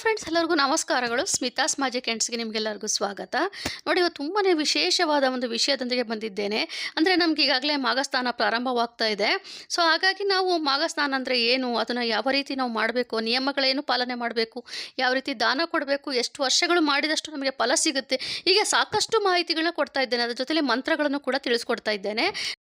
Friends ಎಲ್ಲರಿಗೂ ನಮಸ್ಕಾರಗಳು. ಸ್ಮಿತಾಸ್ ಮಾಜಿ ಎಂಡ್ಸ್ಗೆ ನಿಮಗೆಲ್ಲರಿಗೂ ಸ್ವಾಗತ. ನೋಡಿ, ಇವತ್ತು ತುಂಬಾ ವಿಶೇಷವಾದ ಒಂದು ವಿಷಯದೊಂದಿಗೆ ಬಂದಿದ್ದೇನೆ. ಅಂದರೆ ನಮ್ಗೆ ಈಗಾಗಲೇ ಮಾಗಸ್ನಾನ ಪ್ರಾರಂಭವಾಗ್ತಾ ಇದೆ. ಸೊ ಹಾಗಾಗಿ ನಾವು ಮಾಗಸ್ನಾನ ಅಂದರೆ ಏನು? ಅದನ್ನು ಯಾವ ರೀತಿ ನಾವು ಮಾಡಬೇಕು? ನಿಯಮಗಳೇನು ಪಾಲನೆ ಮಾಡಬೇಕು? ಯಾವ ರೀತಿ ದಾನ ಕೊಡಬೇಕು? ಎಷ್ಟು ವರ್ಷಗಳು ಮಾಡಿದಷ್ಟು ನಮಗೆ ಫಲ ಸಿಗುತ್ತೆ? ಹೀಗೆ ಸಾಕಷ್ಟು ಮಾಹಿತಿಗಳನ್ನ ಕೊಡ್ತಾ ಇದ್ದೇನೆ. ಅದ್ರ ಜೊತೆಲಿ ಮಂತ್ರಗಳನ್ನು ಕೂಡ ತಿಳಿಸ್ಕೊಡ್ತಾ ಇದ್ದೇನೆ.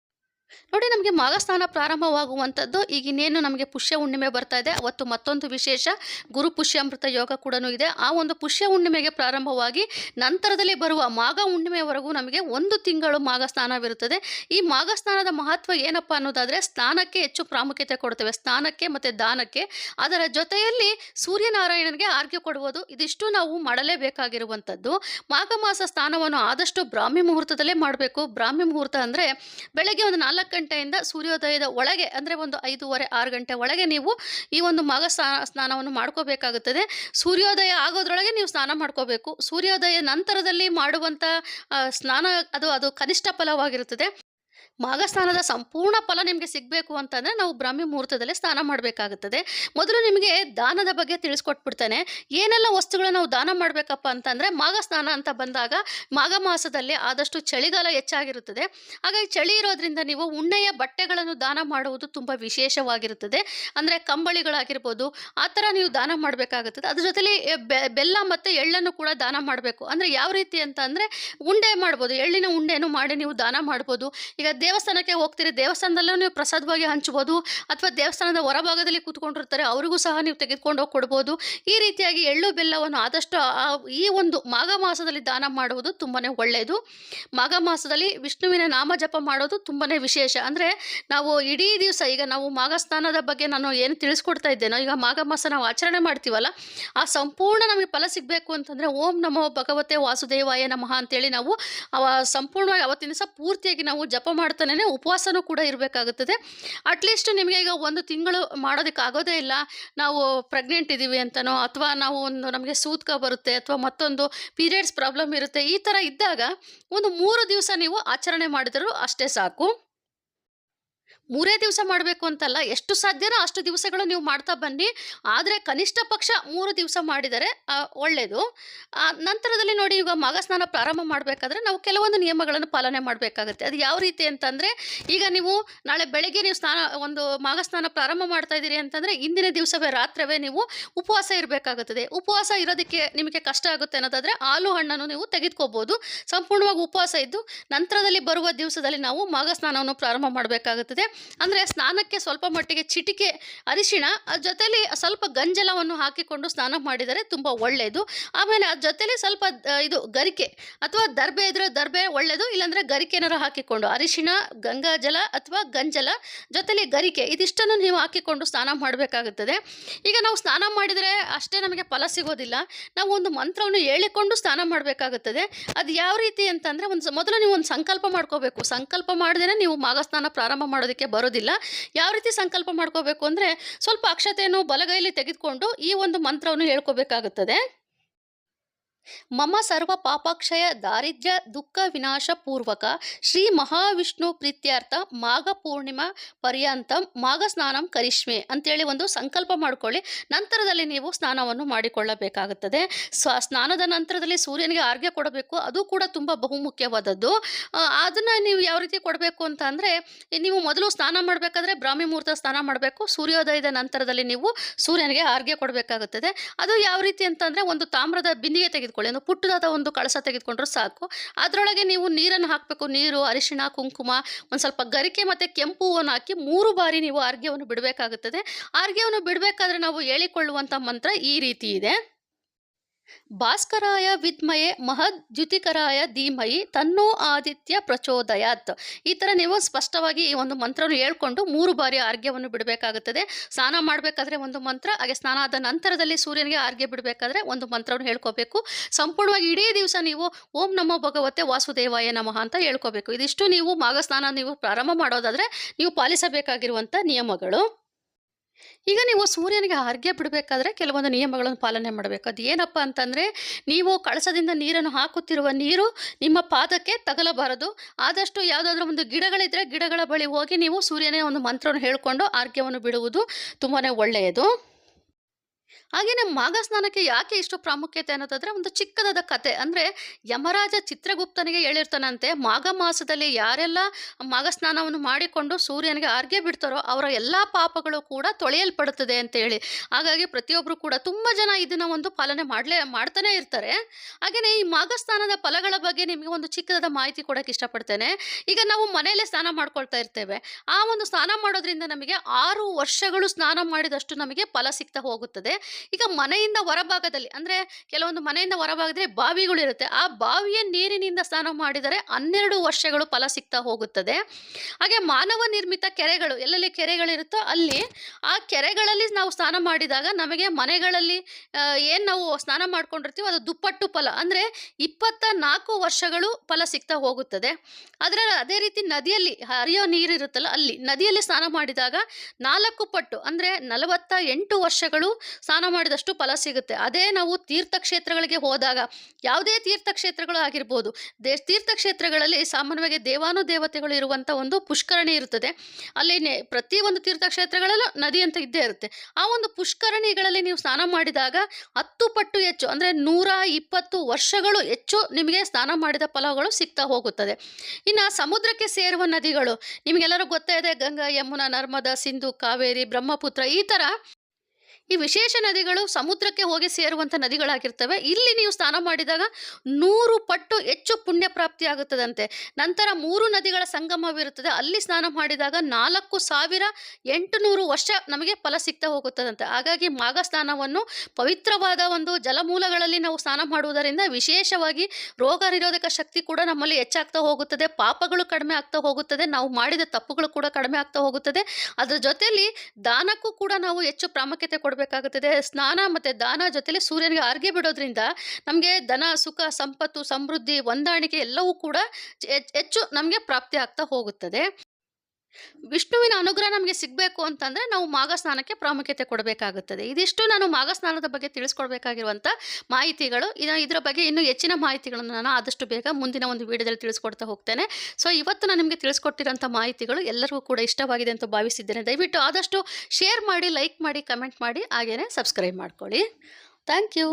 ನೋಡಿ ನಮಗೆ ಮಾಘಸ್ನಾನ ಪ್ರಾರಂಭವಾಗುವಂಥದ್ದು. ಈಗ ಇನ್ನೇನು ನಮಗೆ ಪುಷ್ಯ ಹುಣ್ಣಿಮೆ ಬರ್ತಾ ಇದೆ. ಅವತ್ತು ಮತ್ತೊಂದು ವಿಶೇಷ ಗುರು ಪುಷ್ಯಾಮೃತ ಯೋಗ ಕೂಡ ಇದೆ. ಆ ಒಂದು ಪುಷ್ಯ ಹುಣ್ಣಿಮೆಗೆ ಪ್ರಾರಂಭವಾಗಿ ನಂತರದಲ್ಲಿ ಬರುವ ಮಾಘ ಹುಣ್ಣಿಮೆವರೆಗೂ ನಮಗೆ ಒಂದು ತಿಂಗಳು ಮಾಘಸ್ನಾನವಿರುತ್ತದೆ. ಈ ಮಾಘಸ್ನಾನದ ಮಹತ್ವ ಏನಪ್ಪ ಅನ್ನೋದಾದರೆ ಸ್ನಾನಕ್ಕೆ ಹೆಚ್ಚು ಪ್ರಾಮುಖ್ಯತೆ ಕೊಡ್ತೇವೆ. ಸ್ನಾನಕ್ಕೆ ಮತ್ತು ದಾನಕ್ಕೆ. ಅದರ ಜೊತೆಯಲ್ಲಿ ಸೂರ್ಯನಾರಾಯಣನಿಗೆ ಆರ್ಗ್ಯ ಕೊಡುವುದು. ಇದಿಷ್ಟು ನಾವು ಮಾಡಲೇಬೇಕಾಗಿರುವಂಥದ್ದು. ಮಾಘ ಮಾಸ ಸ್ನಾನವನ್ನು ಆದಷ್ಟು ಬ್ರಾಹ್ಮಿ ಮುಹೂರ್ತದಲ್ಲೇ ಮಾಡಬೇಕು. ಬ್ರಾಹ್ಮಿ ಮುಹೂರ್ತ ಅಂದರೆ ಬೆಳಗ್ಗೆ ಒಂದು ನಾಲ್ಕು ಗಂಟೆಯಿಂದ ಸೂರ್ಯೋದಯದ ಒಳಗೆ, ಅಂದರೆ ಒಂದು ಐದೂವರೆ, ಆರು ಗಂಟೆ ಒಳಗೆ ನೀವು ಈ ಒಂದು ಮಗ ಸ್ನಾನ ಸ್ನಾನವನ್ನು ಮಾಡ್ಕೋಬೇಕಾಗುತ್ತದೆ. ಸೂರ್ಯೋದಯ ಆಗೋದ್ರೊಳಗೆ ನೀವು ಸ್ನಾನ ಮಾಡ್ಕೋಬೇಕು. ಸೂರ್ಯೋದಯ ನಂತರದಲ್ಲಿ ಮಾಡುವಂಥ ಸ್ನಾನ ಅದು ಅದು ಕನಿಷ್ಠ ಫಲವಾಗಿರುತ್ತದೆ. ಮಾಘ ಸ್ನಾನದ ಸಂಪೂರ್ಣ ಫಲ ನಿಮಗೆ ಸಿಗಬೇಕು ಅಂತಂದರೆ ನಾವು ಬ್ರಾಹ್ಮಿ ಮುಹೂರ್ತದಲ್ಲಿ ಸ್ನಾನ ಮಾಡಬೇಕಾಗುತ್ತದೆ. ಮೊದಲು ನಿಮಗೆ ದಾನದ ಬಗ್ಗೆ ತಿಳಿಸ್ಕೊಟ್ಬಿಡ್ತೇನೆ. ಏನೆಲ್ಲ ವಸ್ತುಗಳನ್ನ ನಾವು ದಾನ ಮಾಡಬೇಕಪ್ಪ ಅಂತಂದರೆ ಮಾಘ ಸ್ನಾನ ಅಂತ ಬಂದಾಗ ಮಾಘ ಮಾಸದಲ್ಲಿ ಆದಷ್ಟು ಚಳಿಗಾಲ ಹೆಚ್ಚಾಗಿರುತ್ತದೆ. ಹಾಗಾಗಿ ಚಳಿ ಇರೋದ್ರಿಂದ ನೀವು ಉಣ್ಣೆಯ ಬಟ್ಟೆಗಳನ್ನು ದಾನ ಮಾಡುವುದು ತುಂಬ ವಿಶೇಷವಾಗಿರುತ್ತದೆ. ಅಂದರೆ ಕಂಬಳಿಗಳಾಗಿರ್ಬೋದು, ಆ ಥರ ನೀವು ದಾನ ಮಾಡಬೇಕಾಗುತ್ತದೆ. ಅದ್ರ ಜೊತೆಲಿ ಬೆಲ್ಲ ಮತ್ತು ಎಳ್ಳನ್ನು ಕೂಡ ದಾನ ಮಾಡಬೇಕು. ಅಂದರೆ ಯಾವ ರೀತಿ ಅಂತ ಉಂಡೆ ಮಾಡ್ಬೋದು. ಎಳ್ಳಿನ ಉಂಡೆಯನ್ನು ಮಾಡಿ ನೀವು ದಾನ ಮಾಡ್ಬೋದು. ಈಗ ದೇವಸ್ಥಾನಕ್ಕೆ ಹೋಗ್ತೀರಿ, ದೇವಸ್ಥಾನದಲ್ಲೂ ನೀವು ಪ್ರಸಾದವಾಗಿ ಹಂಚ್ಬೋದು ಅಥವಾ ದೇವಸ್ಥಾನದ ಹೊರಭಾಗದಲ್ಲಿ ಕೂತ್ಕೊಂಡಿರ್ತಾರೆ, ಅವರಿಗೂ ಸಹ ನೀವು ತೆಗೆದುಕೊಂಡು ಹೋಗಿ ಕೊಡ್ಬೋದು. ಈ ರೀತಿಯಾಗಿ ಎಳ್ಳು ಬೆಲ್ಲವನ್ನು ಆದಷ್ಟು ಈ ಒಂದು ಮಾಘ ಮಾಸದಲ್ಲಿ ದಾನ ಮಾಡುವುದು ತುಂಬಾ ಒಳ್ಳೆಯದು ಮಾಘ ಮಾಸದಲ್ಲಿ ವಿಷ್ಣುವಿನ ನಾಮ ಜಪ ಮಾಡೋದು ತುಂಬಾ ವಿಶೇಷ. ಅಂದರೆ ನಾವು ಇಡೀ ದಿವಸ, ಈಗ ನಾವು ಮಾಘ ಸ್ನಾನದ ಬಗ್ಗೆ ನಾನು ಏನು ತಿಳಿಸ್ಕೊಡ್ತಾ ಇದ್ದೇನೋ, ಈಗ ಮಾಘ ಮಾಸ ನಾವು ಆಚರಣೆ ಮಾಡ್ತೀವಲ್ಲ, ಆ ಸಂಪೂರ್ಣ ನಮಗೆ ಫಲ ಸಿಗಬೇಕು ಅಂತಂದರೆ ಓಂ ನಮೋ ಭಗವತೆ ವಾಸುದೇವಾಯ ನಮಃ ಅಂತೇಳಿ ನಾವು ಸಂಪೂರ್ಣವಾಗಿ ಅವತ್ತಿನ ದಿವಸ ಪೂರ್ತಿಯಾಗಿ ನಾವು ಜಪ ಮಾಡ್ತಾನೆ ಉಪವಾಸನೂ ಕೂಡ ಇರಬೇಕಾಗುತ್ತದೆ. ಅಟ್ಲೀಸ್ಟ್ ನಿಮಗೆ ಈಗ ಒಂದು ತಿಂಗಳು ಮಾಡೋದಕ್ಕೆ ಆಗೋದೇ ಇಲ್ಲ. ನಾವು ಪ್ರೆಗ್ನೆಂಟ್ ಇದ್ದೀವಿ ಅಂತನೋ ಅಥವಾ ನಾವು ಒಂದು ನಮಗೆ ಸೂತ್ಕ ಬರುತ್ತೆ ಅಥವಾ ಮತ್ತೊಂದು ಪೀರಿಯಡ್ಸ್ ಪ್ರಾಬ್ಲಮ್ ಇರುತ್ತೆ ಈ ಥರ ಇದ್ದಾಗ ಒಂದು ಮೂರು ದಿವಸ ನೀವು ಆಚರಣೆ ಮಾಡಿದರೂ ಅಷ್ಟೇ ಸಾಕು. ಮೂರೇ ದಿವಸ ಮಾಡಬೇಕು ಅಂತಲ್ಲ, ಎಷ್ಟು ಸಾಧ್ಯನೋ ಅಷ್ಟು ದಿವಸಗಳು ನೀವು ಮಾಡ್ತಾ ಬನ್ನಿ. ಆದರೆ ಕನಿಷ್ಠ ಪಕ್ಷ ಮೂರು ದಿವಸ ಮಾಡಿದರೆ ಒಳ್ಳೆಯದು ನಂತರದಲ್ಲಿ ನೋಡಿ ಈಗ ಮಗ ಸ್ನಾನ ಪ್ರಾರಂಭ ಮಾಡಬೇಕಾದ್ರೆ ನಾವು ಕೆಲವೊಂದು ನಿಯಮಗಳನ್ನು ಪಾಲನೆ ಮಾಡಬೇಕಾಗುತ್ತೆ. ಅದು ಯಾವ ರೀತಿ ಅಂತಂದರೆ, ಈಗ ನೀವು ನಾಳೆ ಬೆಳಗ್ಗೆ ನೀವು ಸ್ನಾನ, ಒಂದು ಮಾಗ ಸ್ನಾನ ಪ್ರಾರಂಭ ಮಾಡ್ತಾ ಇದ್ದೀರಿ ಅಂತಂದರೆ, ಇಂದಿನ ದಿವಸವೇ ರಾತ್ರವೇ ನೀವು ಉಪವಾಸ ಇರಬೇಕಾಗುತ್ತದೆ. ಉಪವಾಸ ಇರೋದಕ್ಕೆ ನಿಮಗೆ ಕಷ್ಟ ಆಗುತ್ತೆ ಅನ್ನೋದಾದರೆ, ಹಾಲು ಹಣ್ಣನ್ನು ನೀವು ತೆಗೆದುಕೋಬೋದು. ಸಂಪೂರ್ಣವಾಗಿ ಉಪವಾಸ ಇದ್ದು, ನಂತರದಲ್ಲಿ ಬರುವ ದಿವಸದಲ್ಲಿ ನಾವು ಮಾಗ ಸ್ನಾನವನ್ನು ಪ್ರಾರಂಭ ಮಾಡಬೇಕಾಗುತ್ತದೆ. ಅಂದರೆ ಸ್ನಾನಕ್ಕೆ ಸ್ವಲ್ಪ ಮಟ್ಟಿಗೆ ಚಿಟಿಕೆ ಅರಿಶಿಣ ಅದ್ರ ಜೊತೆಲಿ ಸ್ವಲ್ಪ ಗಂಜಲವನ್ನು ಹಾಕಿಕೊಂಡು ಸ್ನಾನ ಮಾಡಿದರೆ ತುಂಬ ಒಳ್ಳೆಯದು ಆಮೇಲೆ ಅದ್ರ ಜೊತೆಲಿ ಸ್ವಲ್ಪ ಇದು ಗರಿಕೆ ಅಥವಾ ದರ್ಬೆ ಇದ್ರೆ ದರ್ಬೆ ಒಳ್ಳೆಯದು ಇಲ್ಲಾಂದರೆ ಗರಿಕೆನಾರ ಹಾಕಿಕೊಂಡು ಅರಿಶಿಣ, ಗಂಗಾಜಲ ಅಥವಾ ಗಂಜಲ ಜೊತೆಲಿ ಗರಿಕೆ ಇದಿಷ್ಟನ್ನು ನೀವು ಹಾಕಿಕೊಂಡು ಸ್ನಾನ ಮಾಡಬೇಕಾಗುತ್ತದೆ. ಈಗ ನಾವು ಸ್ನಾನ ಮಾಡಿದರೆ ಅಷ್ಟೇ ನಮಗೆ ಫಲ ಸಿಗೋದಿಲ್ಲ. ನಾವು ಒಂದು ಮಂತ್ರವನ್ನು ಹೇಳಿಕೊಂಡು ಸ್ನಾನ ಮಾಡಬೇಕಾಗುತ್ತದೆ. ಅದು ಯಾವ ರೀತಿ ಅಂತಂದರೆ ಒಂದು ಮೊದಲು ನೀವು ಒಂದು ಸಂಕಲ್ಪ ಮಾಡ್ಕೋಬೇಕು. ಸಂಕಲ್ಪ ಮಾಡಿದ್ರೆ ನೀವು ಮಾಘ ಸ್ನಾನ ಪ್ರಾರಂಭ ಮಾಡೋದಕ್ಕೆ ಬರೋದಿಲ್ಲ. ಯಾವ ರೀತಿ ಸಂಕಲ್ಪ ಮಾಡ್ಕೋಬೇಕು ಅಂದರೆ ಸ್ವಲ್ಪ ಅಕ್ಷತೆಯನ್ನು ಬಲಗೈಲಿ ತೆಗೆದುಕೊಂಡು ಈ ಒಂದು ಮಂತ್ರವನ್ನು ಹೇಳ್ಕೋಬೇಕಾಗುತ್ತದೆ. ಮಮ ಸರ್ವ ಪಾಪಕ್ಷಯ ದಾರಿದ್ರ್ಯ ದುಃಖ ವಿನಾಶ ಪೂರ್ವಕ ಶ್ರೀ ಮಹಾವಿಷ್ಣು ಪ್ರೀತ್ಯಾರ್ಥ ಮಾಘ ಪೂರ್ಣಿಮಾ ಪರ್ಯಂತ ಮಾಘ ಸ್ನಾನಂ ಕರಿಷ್ಮೆ ಅಂತೇಳಿ ಒಂದು ಸಂಕಲ್ಪ ಮಾಡ್ಕೊಳ್ಳಿ. ನಂತರದಲ್ಲಿ ನೀವು ಸ್ನಾನವನ್ನು ಮಾಡಿಕೊಳ್ಳಬೇಕಾಗುತ್ತದೆ. ಸ್ವ ಸ್ನಾನದ ನಂತರದಲ್ಲಿ ಸೂರ್ಯನಿಗೆ ಆರ್ಘ್ಯ ಕೊಡಬೇಕು. ಅದು ಕೂಡ ತುಂಬ ಬಹುಮುಖ್ಯವಾದದ್ದು. ಅದನ್ನು ನೀವು ಯಾವ ರೀತಿ ಕೊಡಬೇಕು ಅಂತ ಅಂದರೆ, ನೀವು ಮೊದಲು ಸ್ನಾನ ಮಾಡಬೇಕಾದ್ರೆ ಬ್ರಾಹ್ಮಿ ಮುಹೂರ್ತ ಸ್ನಾನ ಮಾಡಬೇಕು. ಸೂರ್ಯೋದಯದ ನಂತರದಲ್ಲಿ ನೀವು ಸೂರ್ಯನಿಗೆ ಆರ್ಘ್ಯ ಕೊಡಬೇಕಾಗುತ್ತದೆ. ಅದು ಯಾವ ರೀತಿ ಅಂತಂದರೆ ಒಂದು ತಾಮ್ರದ ಬಿಂದಿಗೆ ತೆಗೆದುಕೊಳ್ಳಿ ಒಂದು ಪುಟ್ಟದಾದ ಒಂದು ಕಳಸ ತೆಗೆದುಕೊಂಡ್ರೆ ಸಾಕು. ಅದರೊಳಗೆ ನೀವು ನೀರನ್ನು ಹಾಕಬೇಕು. ನೀರು, ಅರಿಶಿಣ, ಕುಂಕುಮ, ಒಂದು ಸ್ವಲ್ಪ ಗರಿಕೆ ಮತ್ತು ಕೆಂಪು ಹೂವನ್ನು ಹಾಕಿ ಮೂರು ಬಾರಿ ನೀವು ಅರ್ಘ್ಯವನ್ನು ಬಿಡಬೇಕಾಗುತ್ತದೆ. ಅರ್ಘ್ಯವನ್ನು ಬಿಡಬೇಕಾದ್ರೆ ನಾವು ಹೇಳಿಕೊಳ್ಳುವಂಥ ಮಂತ್ರ ಈ ರೀತಿ ಇದೆ. ಭಾಸ್ಕರಾಯ ವಿದ್ಮಯೇ ಮಹದ್ಯುತಿಕರಾಯ ಧೀಮಯಿ ತನ್ನೋ ಆದಿತ್ಯ ಪ್ರಚೋದಯಾತ್. ಈ ಥರ ನೀವು ಸ್ಪಷ್ಟವಾಗಿ ಈ ಒಂದು ಮಂತ್ರವನ್ನು ಹೇಳ್ಕೊಂಡು ಮೂರು ಬಾರಿ ಆರ್ಘ್ಯವನ್ನು ಬಿಡಬೇಕಾಗುತ್ತದೆ. ಸ್ನಾನ ಮಾಡಬೇಕಾದ್ರೆ ಒಂದು ಮಂತ್ರ, ಹಾಗೆ ಸ್ನಾನ ಆದ ನಂತರದಲ್ಲಿ ಸೂರ್ಯನಿಗೆ ಆರ್ಘ್ಯ ಬಿಡಬೇಕಾದ್ರೆ ಒಂದು ಮಂತ್ರವನ್ನು ಹೇಳ್ಕೋಬೇಕು. ಸಂಪೂರ್ಣವಾಗಿ ಇಡೀ ದಿವಸ ನೀವು ಓಂ ನಮೋ ಭಗವತೆ ವಾಸುದೇವಾಯ ನಮಃ ಅಂತ ಹೇಳ್ಕೋಬೇಕು. ಇದಿಷ್ಟು ನೀವು ಮಾಘ ಸ್ನಾನ ನೀವು ಪ್ರಾರಂಭ ಮಾಡೋದಾದರೆ ನೀವು ಪಾಲಿಸಬೇಕಾಗಿರುವಂಥ ನಿಯಮಗಳು. ಈಗ ನೀವು ಸೂರ್ಯನಿಗೆ ಅರ್ಘ್ಯ ಬಿಡಬೇಕಾದ್ರೆ ಕೆಲವೊಂದು ನಿಯಮಗಳನ್ನು ಪಾಲನೆ ಮಾಡಬೇಕು. ಅದು ಏನಪ್ಪ ಅಂತಂದರೆ, ನೀವು ಕಳಸದಿಂದ ನೀರನ್ನು ಹಾಕುತ್ತಿರುವ ನೀರು ನಿಮ್ಮ ಪಾದಕ್ಕೆ ತಗಲಬಾರದು. ಆದಷ್ಟು ಯಾವುದಾದ್ರೂ ಒಂದು ಗಿಡಗಳಿದ್ದರೆ ಗಿಡಗಳ ಬಳಿ ಹೋಗಿ ನೀವು ಸೂರ್ಯನೇ ಒಂದು ಮಂತ್ರವನ್ನು ಹೇಳಿಕೊಂಡು ಅರ್ಘ್ಯವನ್ನು ಬಿಡುವುದು ತುಂಬಾ ಒಳ್ಳೆಯದು. ಹಾಗೇನೆ ಮಾಘ ಸ್ನಾನಕ್ಕೆ ಯಾಕೆ ಇಷ್ಟು ಪ್ರಾಮುಖ್ಯತೆ ಅನ್ನೋದಾದ್ರೆ ಒಂದು ಚಿಕ್ಕದಾದ ಕತೆ. ಅಂದ್ರೆ ಯಮರಾಜ ಚಿತ್ರಗುಪ್ತನಿಗೆ ಹೇಳಿರ್ತಾನಂತೆ, ಮಾಘ ಮಾಸದಲ್ಲಿ ಯಾರೆಲ್ಲ ಮಾಘ ಸ್ನಾನವನ್ನು ಮಾಡಿಕೊಂಡು ಸೂರ್ಯನಿಗೆ ಅರ್ಗೆ ಬಿಡ್ತಾರೋ ಅವರ ಎಲ್ಲಾ ಪಾಪಗಳು ಕೂಡ ತೊಳೆಯಲ್ಪಡುತ್ತದೆ ಅಂತ ಹೇಳಿ ಹಾಗಾಗಿ ಪ್ರತಿಯೊಬ್ಬರು ಕೂಡ ತುಂಬಾ ಜನ ಇದನ್ನ ಒಂದು ಪಾಲನೆ ಮಾಡ್ಲೇ, ಮಾಡ್ತಾನೆ ಇರ್ತಾರೆ. ಹಾಗೇನೆ ಈ ಮಾಘ ಸ್ನಾನದ ಫಲಗಳ ಬಗ್ಗೆ ನಿಮಗೆ ಒಂದು ಚಿಕ್ಕದಾದ ಮಾಹಿತಿ ಕೊಡಕ್ಕೆ ಇಷ್ಟಪಡ್ತೇನೆ. ಈಗ ನಾವು ಮನೆಯಲ್ಲೇ ಸ್ನಾನ ಮಾಡ್ಕೊಳ್ತಾ ಇರ್ತೇವೆ. ಆ ಒಂದು ಸ್ನಾನ ಮಾಡೋದ್ರಿಂದ ನಮಗೆ ಆರು ವರ್ಷಗಳು ಸ್ನಾನ ಮಾಡಿದಷ್ಟು ನಮಗೆ ಫಲ ಸಿಗ್ತಾ ಹೋಗುತ್ತದೆ. ಈಗ ಮನೆಯಿಂದ ಹೊರಭಾಗದಲ್ಲಿ, ಅಂದರೆ ಕೆಲವೊಂದು ಮನೆಯಿಂದ ಹೊರಭಾಗದಲ್ಲಿ ಬಾವಿಗಳಿರುತ್ತೆ ಆ ಬಾವಿಯ ನೀರಿನಿಂದ ಸ್ನಾನ ಮಾಡಿದರೆ ಹನ್ನೆರಡು ವರ್ಷಗಳು ಫಲ ಸಿಗ್ತಾ ಹೋಗುತ್ತದೆ. ಹಾಗೆ ಮಾನವ ನಿರ್ಮಿತ ಕೆರೆಗಳು, ಎಲ್ಲೆಲ್ಲಿ ಕೆರೆಗಳಿರುತ್ತೋ ಅಲ್ಲಿ ಆ ಕೆರೆಗಳಲ್ಲಿ ನಾವು ಸ್ನಾನ ಮಾಡಿದಾಗ ನಮಗೆ ಮನೆಗಳಲ್ಲಿ ಏನು ನಾವು ಸ್ನಾನ ಮಾಡ್ಕೊಂಡಿರ್ತೀವೋ ಅದು ದುಪ್ಪಟ್ಟು ಫಲ, ಅಂದರೆ ಇಪ್ಪತ್ತ ನಾಲ್ಕು ವರ್ಷಗಳು ಫಲ ಸಿಗ್ತಾ ಹೋಗುತ್ತದೆ. ಅದರ, ಅದೇ ರೀತಿ ನದಿಯಲ್ಲಿ ಹರಿಯೋ ನೀರಿರುತ್ತಲ್ಲ ಅಲ್ಲಿ ನದಿಯಲ್ಲಿ ಸ್ನಾನ ಮಾಡಿದಾಗ ನಾಲ್ಕು ಪಟ್ಟು, ಅಂದರೆ ನಲವತ್ತ ಎಂಟು ವರ್ಷಗಳು ಸ್ನಾನ ಮಾಡಿದಷ್ಟು ಫಲ ಸಿಗುತ್ತೆ. ಅದೇ ನಾವು ತೀರ್ಥಕ್ಷೇತ್ರಗಳಿಗೆ ಹೋದಾಗ ಯಾವುದೇ ತೀರ್ಥಕ್ಷೇತ್ರಗಳು ಆಗಿರ್ಬೋದು, ದೇ ತೀರ್ಥಕ್ಷೇತ್ರಗಳಲ್ಲಿ ಸಾಮಾನ್ಯವಾಗಿ ದೇವಾನು ದೇವತೆಗಳು ಇರುವಂಥ ಒಂದು ಪುಷ್ಕರಣಿ ಇರುತ್ತದೆ. ಅಲ್ಲಿ ಪ್ರತಿಯೊಂದು ತೀರ್ಥಕ್ಷೇತ್ರಗಳಲ್ಲೂ ನದಿ ಅಂತ ಇದ್ದೇ ಇರುತ್ತೆ. ಆ ಒಂದು ಪುಷ್ಕರಣಿಗಳಲ್ಲಿ ನೀವು ಸ್ನಾನ ಮಾಡಿದಾಗ ಹತ್ತು ಪಟ್ಟು ಹೆಚ್ಚು, ಅಂದರೆ ನೂರ ಇಪ್ಪತ್ತು ವರ್ಷಗಳು ಹೆಚ್ಚು ನಿಮಗೆ ಸ್ನಾನ ಮಾಡಿದ ಫಲಗಳು ಸಿಗ್ತಾ ಹೋಗುತ್ತದೆ. ಇನ್ನು ಸಮುದ್ರಕ್ಕೆ ಸೇರುವ ನದಿಗಳು ನಿಮಗೆಲ್ಲರೂ ಗೊತ್ತೇ ಇದೆ, ಗಂಗಾ, ಯಮುನಾ, ನರ್ಮದಾ, ಸಿಂಧು, ಕಾವೇರಿ, ಬ್ರಹ್ಮಪುತ್ರ ಈ ಥರ ಈ ವಿಶೇಷ ನದಿಗಳು ಸಮುದ್ರಕ್ಕೆ ಹೋಗಿ ಸೇರುವಂಥ ನದಿಗಳಾಗಿರ್ತವೆ. ಇಲ್ಲಿ ನೀವು ಸ್ನಾನ ಮಾಡಿದಾಗ ನೂರು ಪಟ್ಟು ಹೆಚ್ಚು ಪುಣ್ಯ ಪ್ರಾಪ್ತಿಯಾಗುತ್ತದಂತೆ ನಂತರ ಮೂರು ನದಿಗಳ ಸಂಗಮವಿರುತ್ತದೆ. ಅಲ್ಲಿ ಸ್ನಾನ ಮಾಡಿದಾಗ ನಾಲ್ಕು ಸಾವಿರ ಎಂಟುನೂರು ವರ್ಷ ನಮಗೆ ಫಲ ಸಿಗ್ತಾ ಹೋಗುತ್ತದಂತೆ. ಹಾಗಾಗಿ ಮಾಘ ಸ್ನಾನವನ್ನು ಪವಿತ್ರವಾದ ಒಂದು ಜಲಮೂಲಗಳಲ್ಲಿ ನಾವು ಸ್ನಾನ ಮಾಡುವುದರಿಂದ ವಿಶೇಷವಾಗಿ ರೋಗ ನಿರೋಧಕ ಶಕ್ತಿ ಕೂಡ ನಮ್ಮಲ್ಲಿ ಹೆಚ್ಚಾಗ್ತಾ ಹೋಗುತ್ತದೆ. ಪಾಪಗಳು ಕಡಿಮೆ ಆಗ್ತಾ ಹೋಗುತ್ತದೆ. ನಾವು ಮಾಡಿದ ತಪ್ಪುಗಳು ಕೂಡ ಕಡಿಮೆ ಆಗ್ತಾ ಹೋಗುತ್ತದೆ. ಅದರ ಜೊತೆಯಲ್ಲಿ ದಾನಕ್ಕೂ ಕೂಡ ನಾವು ಹೆಚ್ಚು ಪ್ರಾಮುಖ್ಯತೆ ಕೊಡಬೇಕಾಗುತ್ತದೆ ಸ್ನಾನ ಮತ್ತು ದಾನ ಜೊತೆಲಿ ಸೂರ್ಯನಿಗೆ ಅರ್ಗೆ ಬಿಡೋದ್ರಿಂದ ನಮಗೆ ಧನ, ಸುಖ, ಸಂಪತ್ತು, ಸಮೃದ್ಧಿ, ಹೊಂದಾಣಿಕೆ ಎಲ್ಲವೂ ಕೂಡ ಹೆಚ್ಚು ನಮಗೆ ಪ್ರಾಪ್ತಿ ಆಗ್ತಾ ಹೋಗುತ್ತದೆ. ವಿಷ್ಣುವಿನ ಅನುಗ್ರಹ ನಮಗೆ ಸಿಗಬೇಕು ಅಂತಂದರೆ ನಾವು ಮಾಘ ಸ್ನಾನಕ್ಕೆ ಪ್ರಾಮುಖ್ಯತೆ ಕೊಡಬೇಕಾಗುತ್ತದೆ. ಇದಿಷ್ಟು ನಾನು ಮಾಘ ಸ್ನಾನದ ಬಗ್ಗೆ ತಿಳಿಸ್ಕೊಡ್ಬೇಕಾಗಿರುವಂಥ ಮಾಹಿತಿಗಳು. ಇದ ಇದರ ಬಗ್ಗೆ ಇನ್ನೂ ಹೆಚ್ಚಿನ ಮಾಹಿತಿಗಳನ್ನು ನಾನು ಆದಷ್ಟು ಬೇಗ ಮುಂದಿನ ಒಂದು ವಿಡಿಯೋದಲ್ಲಿ ತಿಳಿಸ್ಕೊಡ್ತಾ ಹೋಗ್ತೇನೆ. ಸೊ, ಇವತ್ತು ನಾನು ನಿಮಗೆ ತಿಳಿಸ್ಕೊಟ್ಟಿರೋಂಥ ಮಾಹಿತಿಗಳು ಎಲ್ಲರಿಗೂ ಕೂಡ ಇಷ್ಟವಾಗಿದೆ ಅಂತ ಭಾವಿಸಿದ್ದೇನೆ. ದಯವಿಟ್ಟು ಆದಷ್ಟು ಶೇರ್ ಮಾಡಿ, ಲೈಕ್ ಮಾಡಿ, ಕಮೆಂಟ್ ಮಾಡಿ ಹಾಗೆಯೇ ಸಬ್ಸ್ಕ್ರೈಬ್ ಮಾಡ್ಕೊಳ್ಳಿ. Thank you.